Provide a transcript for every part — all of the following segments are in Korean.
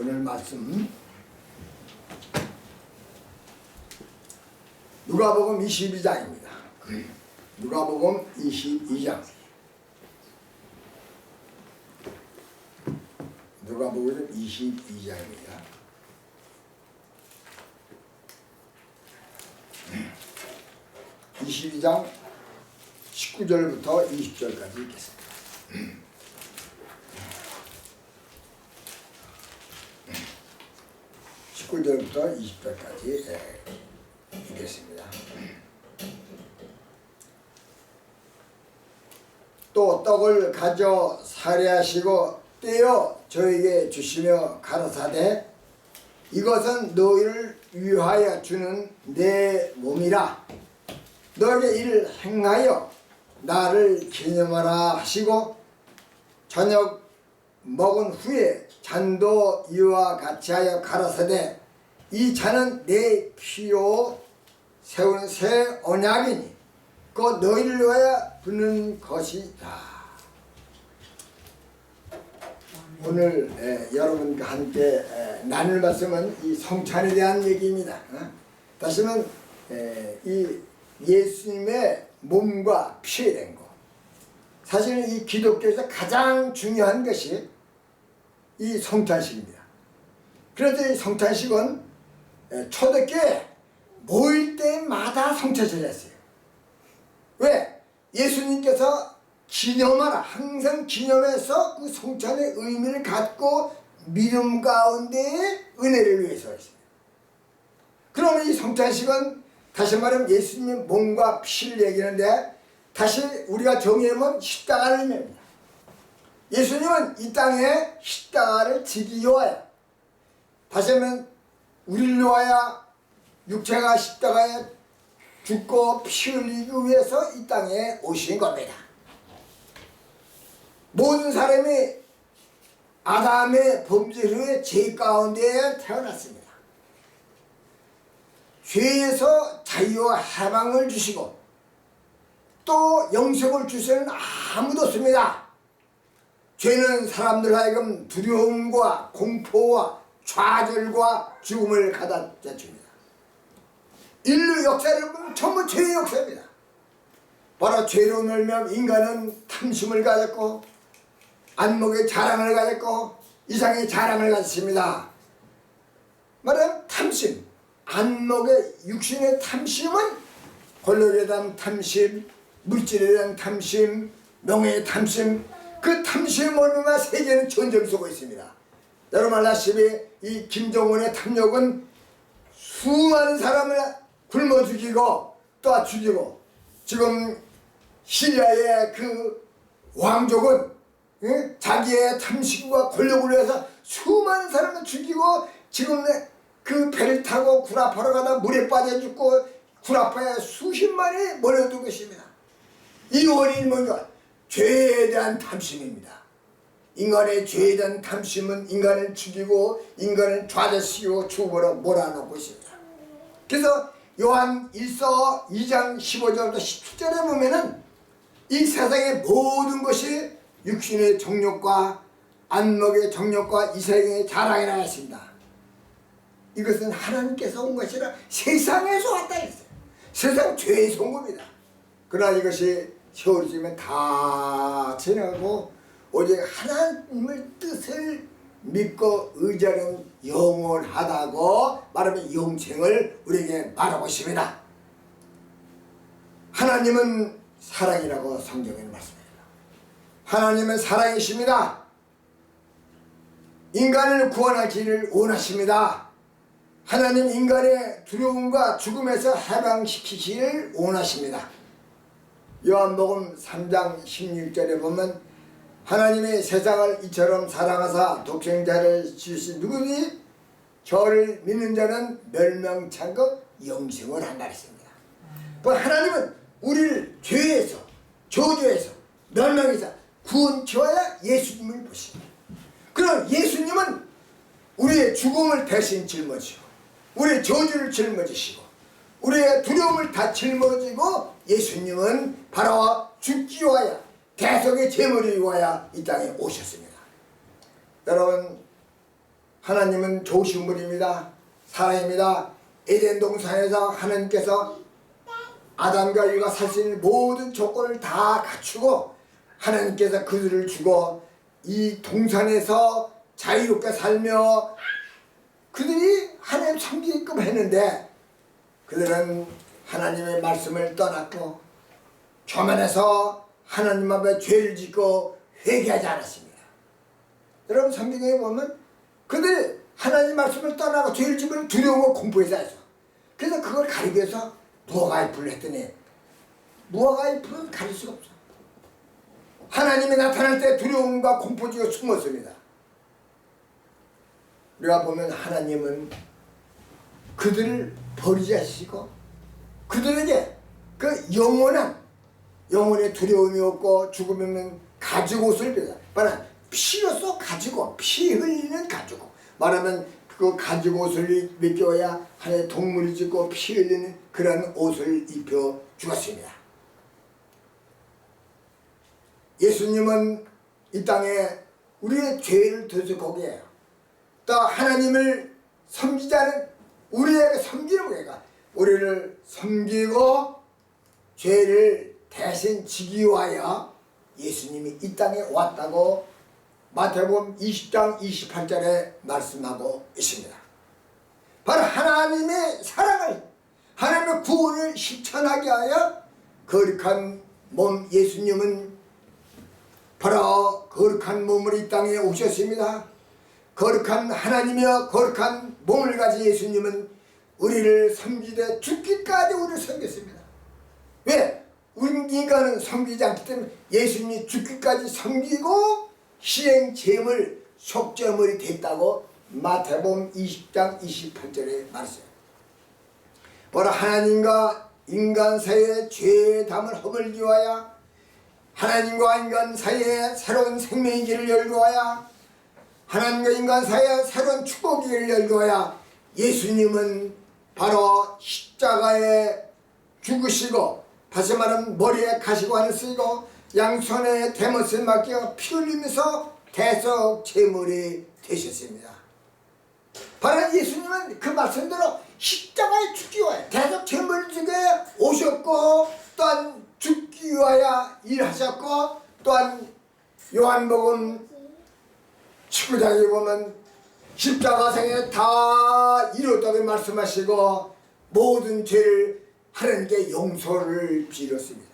오늘 말씀 누가복음 22장입니다. 누가복음 22장. 누가복음 22장입니다. 22장 19절부터 20절까지 읽겠습니다. 19절부터 20절까지 읽겠습니다. 또 떡을 가져 살해하시고 떼어 저에게 주시며 가라사대 이것은 너희를 위하여 주는 내 몸이라 너에게 행하여 나를 기념하라 하시고 저녁 먹은 후에 잔도 이와 같이 하여 가라사대 이 잔은 내 피로 세운 새 언약이니 그 너희를 위하여 부는 것이다. 오늘 에, 여러분과 함께 에, 나눌 말씀은 이 성찬에 대한 얘기입니다. 어? 다시는 에, 이 예수님의 몸과 피에 된 거. 사실은 이 기독교에서 가장 중요한 것이 이 성찬식입니다. 그래서 이 성찬식은 에, 초대교회 모일 때마다 성찬식을 했어요. 왜? 예수님께서 기념하라. 항상 기념해서 그 성찬의 의미를 갖고 믿음 가운데 은혜를 위해서 했습니다. 그러면 이 성찬식은 다시 말하면 예수님의 몸과 피를 얘기하는데 다시 우리가 정의하면 십자가를 의미합니다. 예수님은 이 땅에 십자가를 지기 위하여 다시 하면 우리를 위하여 육체가 십자가에 죽고 피 흘리기 위해서 이 땅에 오신 겁니다. 모든 사람이 아담의 범죄 후에 죄 가운데 태어났습니다. 죄에서 자유와 해방을 주시고 또 영생을 주시는 아무도 없습니다. 죄는 사람들 하여금 두려움과 공포와 좌절과 죽음을 가다 줍니다. 인류 역사를 보면 전부 죄의 역사입니다. 바로 죄로 놀면 인간은 탐심을 가졌고 안목의 자랑을 가졌고 이상의 자랑을 가졌습니다. 말하면 탐심, 안목의 육신의 탐심은 권력에 대한 탐심, 물질에 대한 탐심, 명예의 탐심, 그 탐심을 몰면 세계는 전쟁을 쏘고 있습니다. 여러분 알다시피 이 김정은의 탐욕은 수많은 사람을 굶어 죽이고 또 죽이고 지금 시리아의 그 왕족은 예? 자기의 탐심과 권력을 위해서 수많은 사람을 죽이고 지금 그 배를 타고 구라파로 가다 물에 빠져 죽고 구라파에 수십만이 몰려든 것입니다. 이 원인은 뭔가 죄에 대한 탐심입니다. 인간의 죄에 대한 탐심은 인간을 죽이고 인간을 좌절시키고 죽음으로 몰아넣고 있습니다. 그래서 요한 1서 2장 15절부터 17절에 보면은 이 세상의 모든 것이 육신의 정욕과 안목의 정욕과 이생의 자랑이라 했습니다. 이것은 하나님께서 온 것이라 세상에서 왔다 했어요. 세상 죄에서 온 겁니다. 그러나 이것이 지면 다 지나가고 오직 하나님의 뜻을 믿고 의지하는 영원하다고 말하면 영생을 우리에게 말하고 있습니다. 하나님은 사랑이라고 성경에 말씀합니다. 하나님은 사랑이십니다. 인간을 구원하기를 원하십니다. 하나님 인간의 두려움과 죽음에서 해방시키기를 원하십니다. 요한복음 3장 16절에 보면 하나님이 세상을 이처럼 사랑하사 독생자를 주신 누구니 저를 믿는 자는 멸명창고 영생을 한다 했습니다. 그 하나님은 우리를 죄에서 저주에서 멸망에서 구원케하여 예수님을 보십니다. 그럼 예수님은 우리의 죽음을 대신 짊어지고 우리의 저주를 짊어지시고 우리의 두려움을 다 짊어지고 예수님은 바로 죽기 위하여 대속의 제물을 위하여 이 땅에 오셨습니다. 여러분 하나님은 좋으신 분입니다. 사랑입니다. 에덴 동산에서 하나님께서 아담과 이가 살 수 있는 모든 조건을 다 갖추고 하나님께서 그들을 주고 이 동산에서 자유롭게 살며 그들이 하나님 섬기게끔 했는데 그들은 하나님의 말씀을 떠났고 교만해서 하나님 앞에 죄를 짓고 회개하지 않았습니다. 여러분 성경에 보면 그들이 하나님 말씀을 떠나고 죄를 짓면 두려움과 공포에 쌓여서 그래서 그걸 가리기 위해서 무화과잎을 했더니 무화과잎은 가릴 수가 없어. 하나님이 나타날 때 두려움과 공포지가 숨었습니다. 우리가 보면 하나님은 그들을 버리지 않으시고 그들에게 그 영원한 영혼의 두려움이 없고 죽음이 없는 가죽 옷을 빌려 말하면 피로써 가지고 피 흘리는 옷 말하면 그 가죽 옷을 입혀야 하나의 동물이 짓고 피 흘리는 그런 옷을 입혀 주었습니다. 예수님은 이 땅에 우리의 죄를 대속하게 해요. 또 하나님을 섬기자는 우리에게 섬기는 거니까 우리를 섬기고 죄를 대신 지기 위하여 예수님이 이 땅에 왔다고 마태복음 20장 28절에 말씀하고 있습니다. 바로 하나님의 사랑을 하나님의 구원을 실천하게 하여 거룩한 몸 예수님은 바로 거룩한 몸으로 이 땅에 오셨습니다. 거룩한 하나님이여 거룩한 몸을 가진 예수님은 우리를 섬기되 죽기까지 우리를 섬겼습니다. 왜? 인간은 섬기지 않기 때문에 예수님이 죽기까지 섬기고 시행체험을 속죄물이 됐다고 마태복음 20장 28절에 말했어요. 바로 하나님과 인간 사이의 죄의 담을 허물기 위하여 하나님과 인간 사이에 새로운 생명의 길을 열기 위하여 하나님과 인간 사이에 새로운 열기 위하여 예수님은 바로 십자가에 죽으시고 다시 말하면 머리에 가시관을 쓰고 양손에 대못을 맡겨 피 흘리면서 대속 제물이 되셨습니다. 바로 예수님은 그 말씀대로 십자가에 죽기 위하여 대속 제물을 주게 오셨고 또한 죽기 위하여 일하셨고 또한 요한복음 19장에 보면 십자가생에 다 이뤘다고 말씀하시고 모든 죄를 하나님께 용서를 빌었습니다.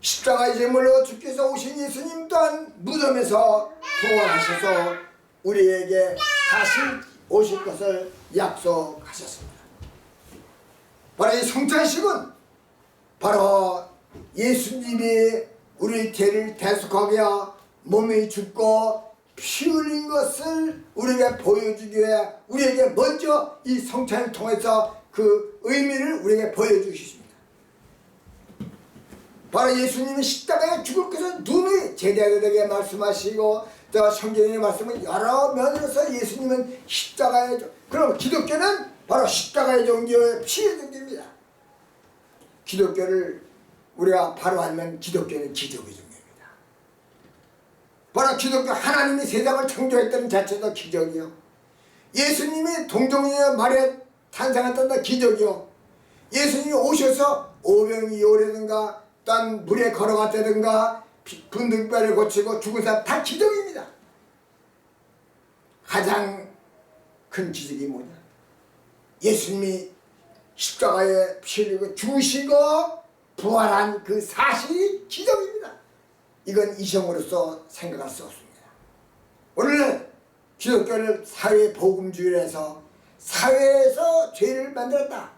십자가의 제물로 주께서 오신 예수님 또한 무덤에서 부활하셔서 우리에게 다시 오실 것을 약속하셨습니다. 바로 이 성찬식은 바로 예수님이 우리 죄를 대속하게 몸이 죽고 피 흘린 것을 우리에게 보여주기 위해 우리에게 먼저 이 성찬을 통해서 그 의미를 우리에게 보여주셨습니다. 바로 예수님이 십자가에 죽을 것을 눈이 제자들에게 말씀하시고 또 성경의 말씀은 여러 면으로서 예수님은 십자가의 종 그럼 기독교는 바로 십자가의 종교의 피의 종교입니다. 기독교를 우리가 바로 알면 기독교는 종교입니다. 바로 기독교 하나님이 세상을 창조했다는 자체도 기적이요. 예수님이 동정녀의 말에 탄생했다는 기적이요. 예수님이 오셔서 오병이 오래든가 딴 물에 걸어갔다든가 분등뼈를 고치고 죽은 사람 다 기적입니다. 가장 큰 기적이 뭐냐? 예수님이 십자가에 피 흘리고 죽으시고 부활한 그 사실이 기적입니다. 이건 이성으로서 생각할 수 없습니다. 오늘은 기독교를 사회 복음주의에서 사회에서 죄를 만들었다.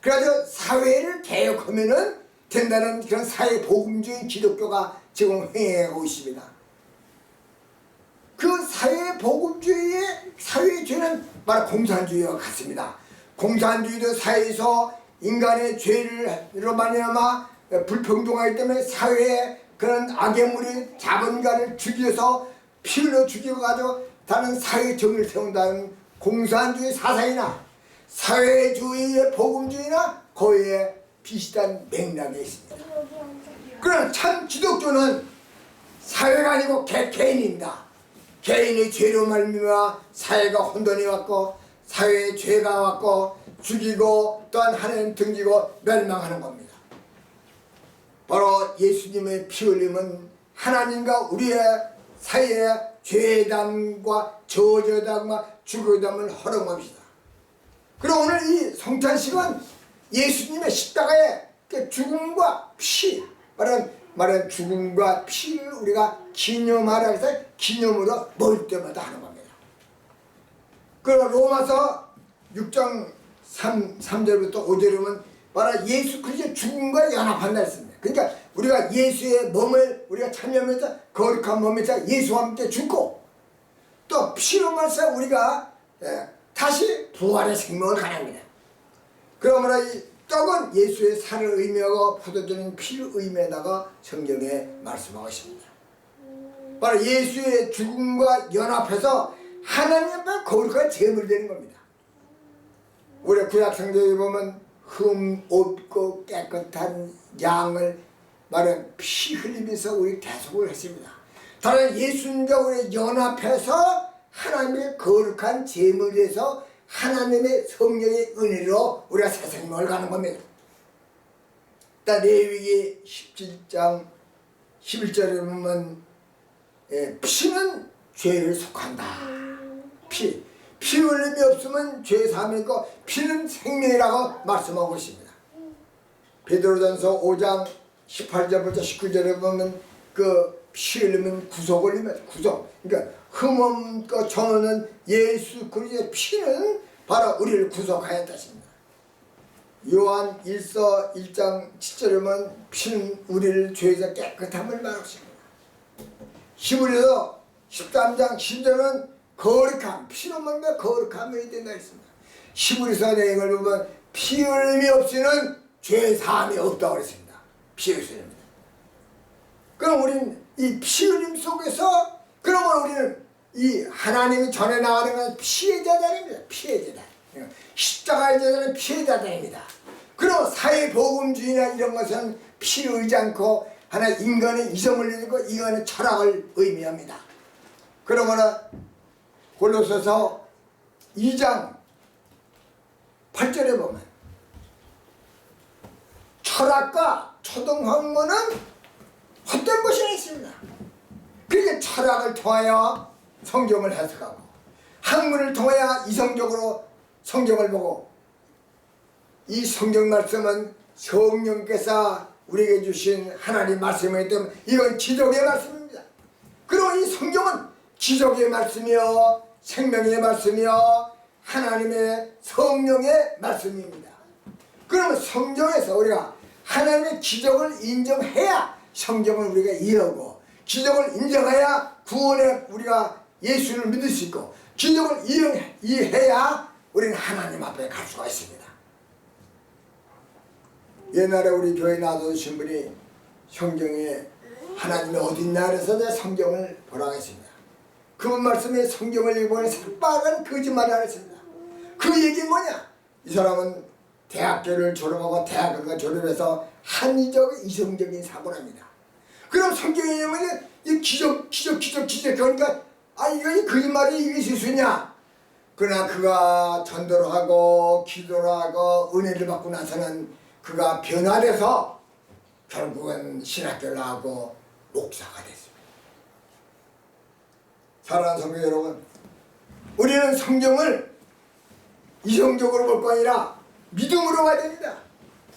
그래서 사회를 개혁하면은 된다는 그런 사회 복음주의 기독교가 지금 행해하고 있습니다. 그 사회 복음주의의 사회의 죄는 바로 공산주의와 같습니다. 공산주의도 사회에서 인간의 죄를로 말미암아 불평등하기 때문에 사회에 그런 악의 물이 자본가를 죽여서 피 흘려 죽여가지고 다른 사회 정의를 세운다는 공산주의 사상이나 사회주의의 복음주의나 거기에 비슷한 맥락이 있습니다. 그러나 참 기독교는 사회가 아니고 개, 개인입니다. 개인의 죄로 말미암아 사회가 혼돈이 왔고 사회에 죄가 왔고 죽이고 또한 하나님 등지고 멸망하는 겁니다. 바로 예수님의 피 흘림은 하나님과 우리의 사이의 죄담과 저저담과 죽어담을 허용합시다. 그리고 오늘 이 성탄식은 예수님의 십자가의 그 죽음과 피 말은 말은 죽음과 피를 우리가 기념하라 해서 기념으로 먹을 때마다 하는 겁니다. 그 로마서 6장 3, 3절부터 5절에 보면 바로 예수 그리스도의 죽음과 연합한다 했습니다. 그러니까 우리가 예수의 몸을 우리가 참여하면서 거룩한 몸에서 예수와 함께 죽고 또 피로 말서 우리가 예, 다시 부활의 생명을 가납니다. 그러므로 이 떡은 예수의 살을 의미하고 포도주는 피를 의미하다가 성경에 말씀하고 있습니다. 바로 예수의 죽음과 연합해서 하나님 앞에 거룩한 제물 되는 겁니다. 우리 구약 성경에 보면 흠 없고 깨끗한 양을 말은 피 흘리면서 우리 대속을 했습니다. 다른 예수님과 우리 연합해서 하나님의 거룩한 제물에서 하나님의 성령의 은혜로 우리가 새 생명을 가는 겁니다. 일단 레위기 17장 11절에 보면 예, 피는 죄를 속한다. 피. 피 흘림이 없으면 죄 사함이고 피는 생명이라고 말씀하고 있습니다. 베드로전서 5장 18절부터 19절에 보면 그 피 흘리면 구속을 흘리면 구속. 그러니까 흠없고 정없는 예수 그리스도의 피는 바로 우리를 구속하였다 것입니다. 요한 1서 1장 7절에 보면 피는 우리를 죄에서 깨끗함을 말하십니다. 히브리서 13장 10절은 거룩함, 피로 먹는 거룩함이 된다 했습니다. 히브리서 내용을 보면 피 흘림이 없이는 죄 사함이 없다고 그랬습니다. 피 흘림입니다. 그럼 우리는 이 피 흘림 속에서 그러면 우리는 이 하나님이 전해 나가는 건 피해 자단입니다. 피해 자단. 십자가의 자단은 피해 자단입니다. 그럼 사회 복음주의나 이런 것은 피를 의지 않고 하나 인간의 이성을 의고 인간의 철학을 의미합니다. 그러므로 골로새서 2장 8절에 보면 철학과 초등학문은 헛된 것이 있습니다. 그게 철학을 통하여 성경을 해석하고 학문을 통하여 이성적으로 성경을 보고 이 성경 말씀은 성령께서 우리에게 주신 하나님 말씀이기 때문에 이건 기적의 말씀입니다. 그리고 이 성경은 기적의 말씀이요 생명의 말씀이요 하나님의 성령의 말씀입니다. 그러면 성경에서 우리가 하나님의 기적을 인정해야 성경을 우리가 이해하고 기적을 인정해야 구원에 우리가 예수를 믿을 수 있고 기적을 이해- 이해해야 우리는 하나님 앞에 갈 수가 있습니다. 옛날에 우리 교회 놔두신 분이 성경에 하나님이 어딨나 그래서 내 성경을 보라고 했습니다. 그분 말씀에 성경을 읽어보니 새빨간 거짓말을 하셨습니다. 그 얘기 뭐냐? 이 사람은 대학교를 졸업하고 대학을 졸업해서 한의적 이성적인 사고랍니다. 그럼 성경에 보면 이 기적 기적 기적 기적 그러니까 아 이거 이 거짓말이 이게 실수냐? 그러나 그가 전도를 하고 기도를 하고 은혜를 받고 나서는 그가 변화돼서 결국은 신학교를 하고 목사가 됐습니다. 사랑하는 성도 여러분, 우리는 성경을 이성적으로 볼 거 아니라 믿음으로 봐야 됩니다.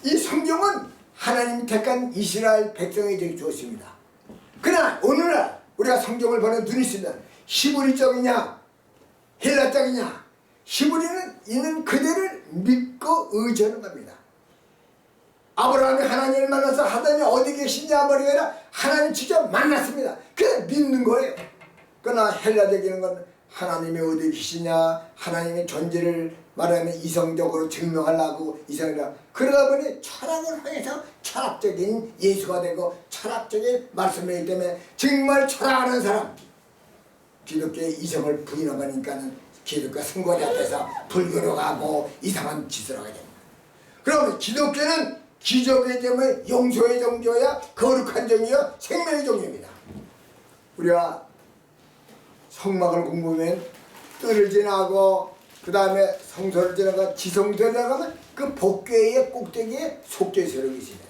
이 성경은 하나님이 택한 이스라엘 백성에게 주었습니다. 그러나 오늘날 우리가 성경을 보는 눈이 있으면 히브리적이냐 헬라적이냐 히브리는 있는 그대를 믿고 의지하는 겁니다. 아브라함이 하나님을 만나서 하나님이 어디 머리가 아니라 하나님 직접 만났습니다. 그냥 믿는 거예요. 그러나 헬라적인 건 하나님이 어디 계시냐 하나님의 존재를 말하면 이성적으로 증명하려고 이성이라 그러다 보니 철학을 향해서 철학적인 예수가 되고 철학적인 말씀이기 때문에 정말 철학하는 사람 기독교의 이성을 부인하니까는 기독교 선거리 앞에서 불교로 가고 이상한 짓을 하게 됩니다. 그러면 기독교는 기적의 점을 용서의 종교야 거룩한 종이요 생명의 종입니다. 우리가 성막을 공부하면 뜰을 지나고 그 다음에 성소를 지나가 지성소에 들어가면 그 복궤의 꼭대기에 속죄소를 있습니다.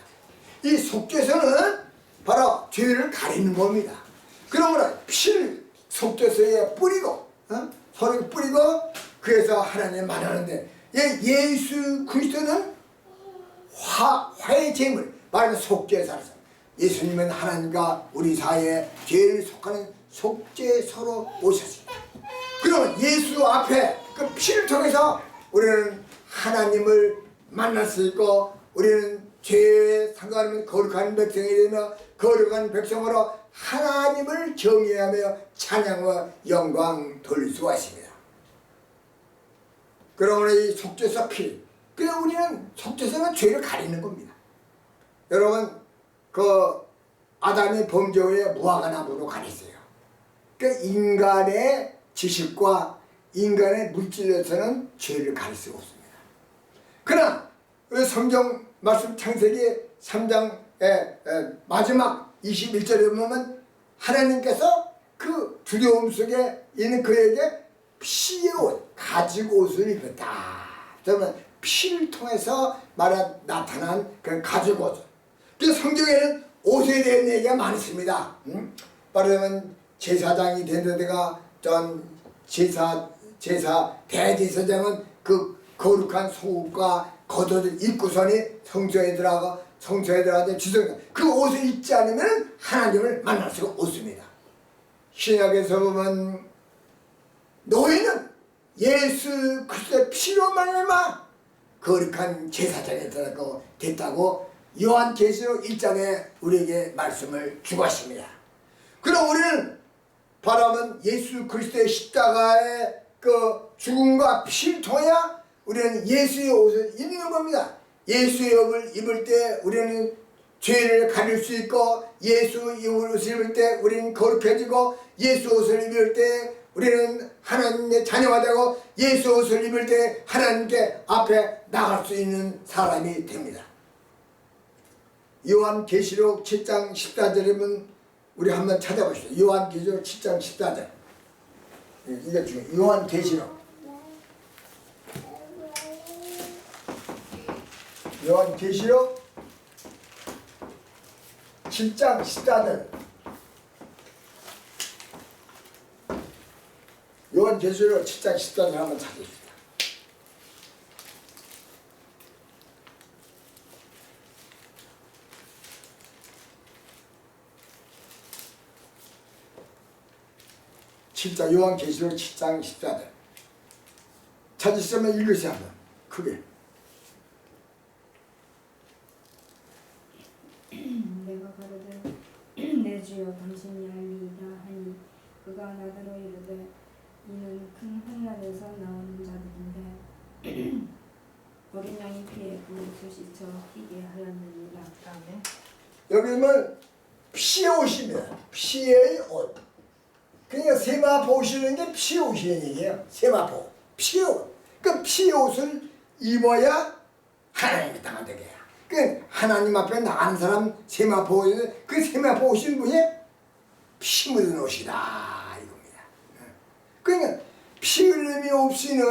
이 속죄소는 바로 죄를 가리는 겁니다. 그러므로 피를 속죄소에 뿌리고 어? 서로 뿌리고 그래서 하나님 만나는데 예, 예수 그리스도는 화, 화의 제물 말하면 속죄사라서 예수님은 하나님과 우리 사이에 죄를 속하는 속죄서로 오셨습니다. 그러면 예수 앞에 그 피를 통해서 우리는 하나님을 만날 수 있고 우리는 죄에 상관없는 거룩한 백성이 되며 거룩한 백성으로 하나님을 경외하며 찬양과 영광 돌릴 수가 있습니다. 그러므로 이 속죄서 피. 그래서 우리는 속죄서는 죄를 가리는 겁니다. 여러분, 그 아담이 범죄 후에 무화과 나무로 가렸어요. 그 인간의 지식과 인간의 물질에서는 죄를 가릴 수가 없습니다. 그러나 그 성경 말씀 창세기 3장 마지막 21절에 보면 하나님께서 그 두려움 속에 있는 그에게 피의 옷, 가죽 옷을 입혔다. 그러면 피를 통해서 말한 나타난 그 가죽 옷. 그 성경에는 옷에 대한 얘기가 많습니다. 음? 말하자면 제사장이 된 데가 전 제사 제사 대제사장은 그 거룩한 속옷과 겉옷을 입고서니 성소에 들어가 성소에 들어가서 지성 그 옷을 입지 않으면 하나님을 만날 수가 없습니다. 신약에서 보면 노예는 예수 그리스도의 피로 말미암아 거룩한 제사장에 들어가고 됐다고 요한계시록 1장에 우리에게 말씀을 주고 하십니다. 그럼 우리는 바라면 예수 그리스도의 십자가의 그 죽음과 피를 통해야 우리는 예수의 옷을 입는 겁니다. 예수의 옷을 입을 때 우리는 죄를 가릴 수 있고 예수 옷을 입을 때 우리는 거룩해지고 예수 옷을 입을 때 우리는 하나님의 자녀가 되고 예수 옷을 입을 때 하나님께 앞에 나갈 수 있는 사람이 됩니다. 요한 계시록 7장 14절이면 우리 한번 찾아봅시다. 요한계시록 7장 14절. 예, 이게 중요 요한계시록. 요한계시록 7장 14절. 요한계시록 7장 14절 한번 찾아봅시다. 7장 요한계시록 7장 14절 찾으시면 읽으세요 한번. 크게. 내가 가로되 내 주여 당신이 알리이다 하니 그가 나더러 이르되 이는 큰 혼란에서 나오는 자들인데 어린 양이 피해 그 옷을 씻어 희게 하였느니라. 여기는 피의 옷이며 피의 옷 그러니까 세마포 옷이라는 게 피의 옷이라는 얘기예요 세마포 피의 옷그 피의 옷을 입어야 하나님의 땅을 되게 해요 그 하나님 앞에 나가는 사람 세마포 그 세마포 옷이 뭐예요? 피 묻은 옷이다 이겁니다 그러니까 피 흘림이 없이는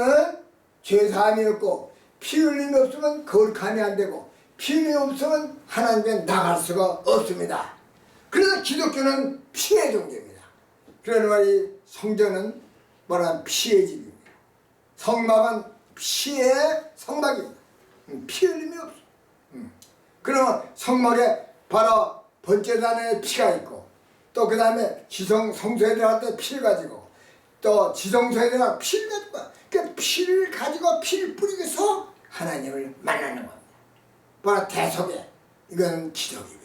죄사함이 없고 피 흘림이 없으면 거룩함이 안 되고 피 흘림이 없으면 하나님께 나갈 수가 없습니다. 그래서 기독교는 피의 종교입니다. 그러는 말이 성전은 뭐라 피의 집입니다. 성막은 피의 성막입니다. 음, 피 흘림이 없어. 음. 그러면 성막에 바로 번제단에 피가 있고 또 그 다음에 지성 성소에 들어갈 때 피를 가지고 또 지성소에 들어가 피를 가지고 그 피를 가지고 피를 뿌리고서 하나님을 만나는 겁니다. 바로 대속에 이건 기적입니다.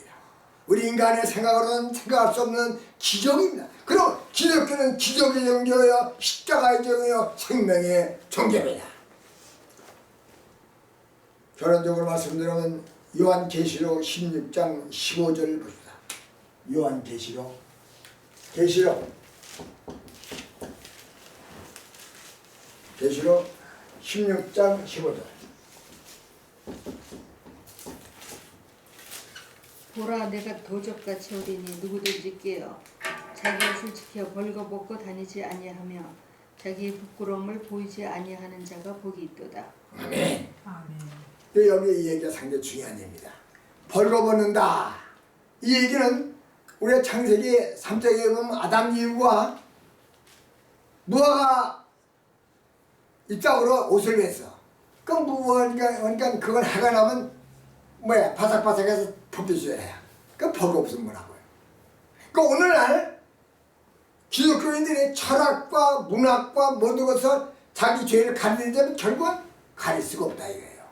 우리 인간의 생각으로는 생각할 수 없는 기적입니다. 그럼 기독교는 기적의 종교여 십자가의 종교여 생명의 종교입니다. 결론적으로 말씀드리면 요한계시록 16장 15절을 봅시다. 요한계시록 계시록 계시록 16장 15절 보라 내가 도적같이 오리니 누구든지 깨어 자기 옷을 지켜 벌거벗고 다니지 아니하며 자기의 부끄러움을 보이지 아니하는 자가 복이 있도다. 아멘. 아멘. 그 여기 이 얘기가 상당히 중요한 얘기입니다. 벌거벗는다. 이 얘기는 우리가 창세기 3장에 보면 아담 이브와 무화가 이 짝으로 옷을 냈어. 그 무화가 그러니까 그걸 해가 나면 뭐야 바삭바삭해서 벗겨줘야 해. 그 벌거벗은 거라고요. 그 오늘날 기독교인들이 철학과 문학과 모든 것을 자기 죄를 가리려면 결국은 가릴 수가 없다 이거예요.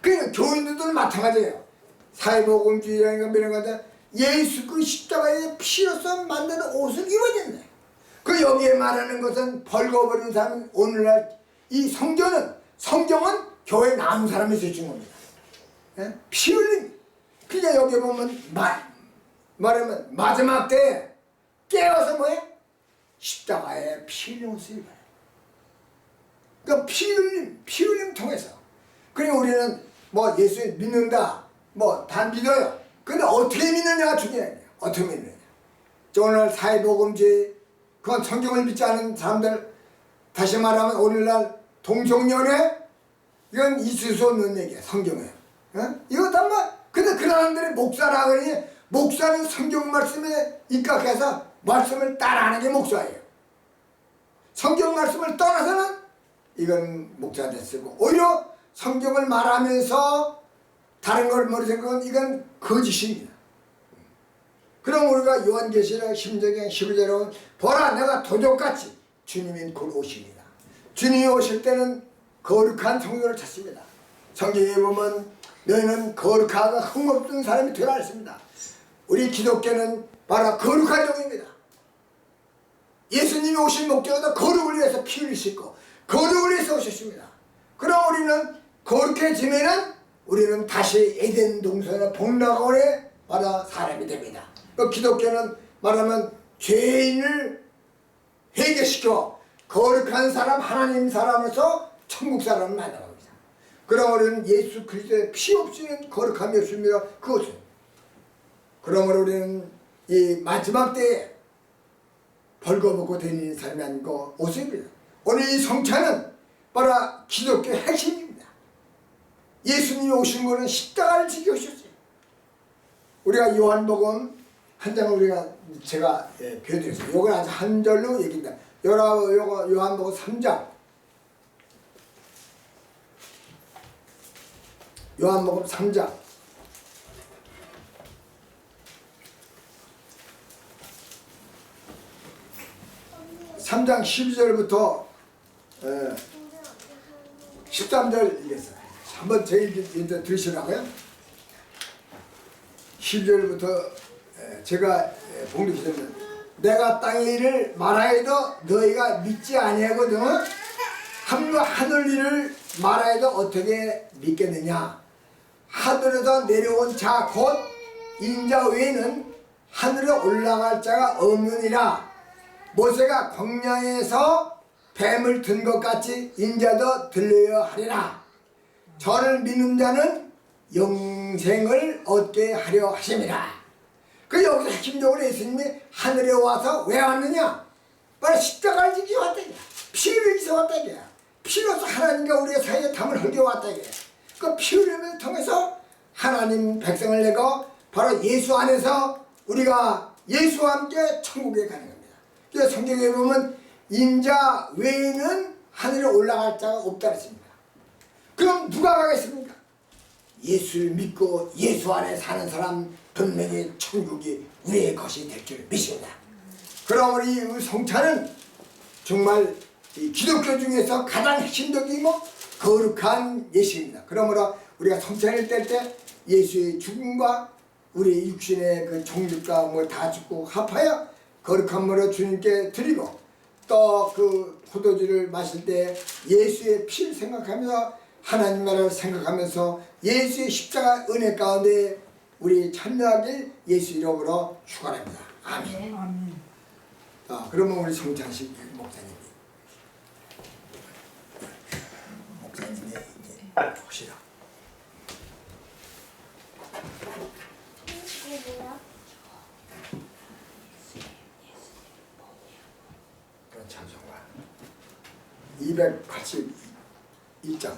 그러니까 교인들도 마찬가지예요. 사회복음주의라는 건 이런 건데 예수 그 십자가의 피로서 만든 옷을 입어야. 그 여기에 말하는 것은 벌거버린 사람은 오늘날 이 성경은 성경은 교회 나온 사람이 쓰신 겁니다. 예? 피 흘림. 그러니까 여기 보면 말 말하면 마지막 때 깨어서 뭐해? 십자가에 피 옷을 입어요. 그러니까 피 흘림, 피 흘림 통해서. 그러니까 우리는 뭐 예수 믿는다, 뭐 다 믿어요. 근데 어떻게 믿느냐가 중요해요. 어떻게 믿느냐. 저 오늘 사회복음주의, 그건 성경을 믿지 않은 사람들, 다시 말하면 오늘날 동성연애, 이건 있을 수 없는 얘기야, 성경에. 어? 이거 다 뭐, 근데 그 사람들이 목사라 그러니, 목사는 성경 말씀에 입각해서 말씀을 따라하는 게 목사예요. 성경 말씀을 떠나서는 이건 목자한테 쓰고 오히려 성경을 말하면서 다른 걸 모르는 건 이건 거짓입니다. 그럼 우리가 요한계시록 10장의 11절은 보라 내가 도적같이 주님이 곧 오십니다. 주님이 오실 때는 거룩한 성도를 찾습니다. 성경에 보면 너희는 거룩하고 흠없는 사람이 되라 했습니다. 우리 기독교는 바로 거룩한 종입니다. 예수님이 오신 목적은 거룩을 위해서 피 흘리시고 거룩을 위해서 오셨습니다. 그럼 우리는 거룩해지면은 우리는 다시 에덴 동산의 복락원에 바로 사람이 됩니다. 그 기독교는 말하면 죄인을 해결시켜 거룩한 사람 하나님 사람에서 천국 사람을 만나갑니다. 우리는 예수 그리스도의 피 없이는 거룩함이 없습니다. 그것은 그러므로 우리는 이 마지막 때에 벌거벗고 다니는 사람이 아니고 옷입니다. 오늘 이 성찬은 바로 기독교의 핵심입니다. 예수님이 오신 거는 십자가를 지켜 오셨어요. 우리가 요한복음 한 장을 우리가 제가 예, 배워드렸어요. 요건 아주 한 절로 얘기입니다. 요한복음 3장 요한복음 3장 3장 12절부터 13절 읽겠어요. 한번 제 읽기 들으시라고요. 12절부터 제가 봉독했습니다. 내가 땅의 일을 말하여도 너희가 믿지 아니하거든 하늘 일을 말하여도 어떻게 믿겠느냐 하늘에서 내려온 자 곧 인자 외에는 하늘에 올라갈 자가 없느니라 모세가 광야에서 뱀을 든 것 같이 인자도 들려야 하리라. 저를 믿는 자는 영생을 얻게 하려 하심이라. 그 여기서 핵심적으로 예수님이 하늘에 와서 왜 왔느냐? 바로 십자가를 지기 왔다. 피를 흘리서 왔다. 피로서 하나님과 우리의 사이에 담을 흘려 왔다. 이거야. 그 피 흘림을 통해서 하나님 백성을 내고 바로 예수 안에서 우리가 예수와 함께 천국에 가는 겁니다. 그래서 성경에 보면 인자 외에는 하늘에 올라갈 자가 없다 했습니다. 그럼 누가 가겠습니까? 예수를 믿고 예수 안에 사는 사람 분명히 천국이 우리의 것이 될 줄 믿습니다. 그럼 우리 이 성찬은 정말 이 기독교 중에서 가장 핵심적이고 거룩한 예식입니다. 그러므로 우리가 성찬을 뗄 때 예수의 죽음과 우리 육신의 그 정직과 뭐다 죽고 합하여 거룩한 물을 주님께 드리고 또 그 포도주를 마실 때 예수의 피를 생각하면서 하나님 나라를 생각하면서 예수의 십자가 은혜 가운데 우리 참여하길 예수 이름으로 축원합니다. 아멘. 아멘. 자, 그러면 우리 성찬식 목사님 봅시다. 282장.